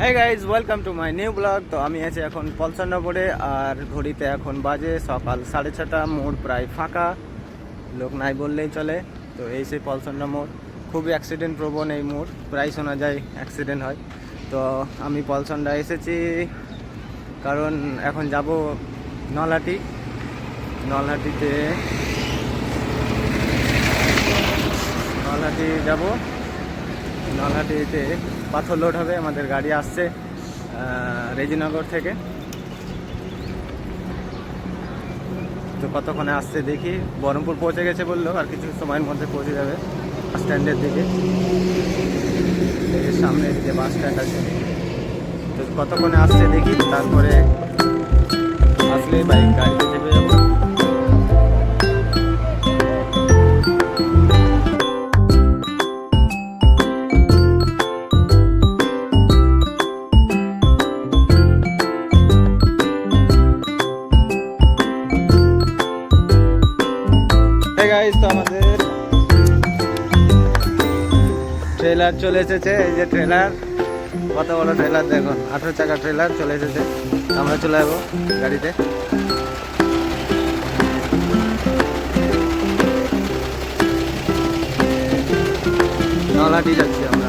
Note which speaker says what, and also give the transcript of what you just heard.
Speaker 1: হ্যাঁ guys welcome to my new blog তো আমি আছি এখন পলচন্ডপুরে আর ঘড়িতে এখন বাজে সকাল সাড়ে ছটা, মোড় প্রায় ফাঁকা। লোক নাই বললেই চলে। তো এই সেই পলচন্ডা মোড়। খুবই অ্যাক্সিডেন্ট প্রবণ এই মোড়। প্রায় শোনা যায় অ্যাক্সিডেন্ট হয়। তো আমি পলচন্ডা এসেছি কারণ এখন যাব নলহাটি। নলহাটিতে নলহাটি যাব। নলহাটিতে পাথর লোড হবে, আমাদের গাড়ি আসছে রেজিনগর থেকে। তো কতক্ষণে আসছে দেখি, বহরমপুর পৌঁছে গেছে বলল, আর কিছু সময়ের মধ্যে পৌঁছে যাবে বাস স্ট্যান্ডের দিকে। এই যে বাস স্ট্যান্ড আছে। তো কতক্ষণে আসছে দেখি, তারপরে আসলে বাইক গাড়িতে তো আমাদের ট্রেলার চলে এসেছে, এই যে ট্রেলার কত বড় ট্রেলার দেখুন, আঠেরো চাকা ট্রেলার চলে এসেছে। আমরা চলে যাব গাড়িতে। নলাটি যাচ্ছি আমরা।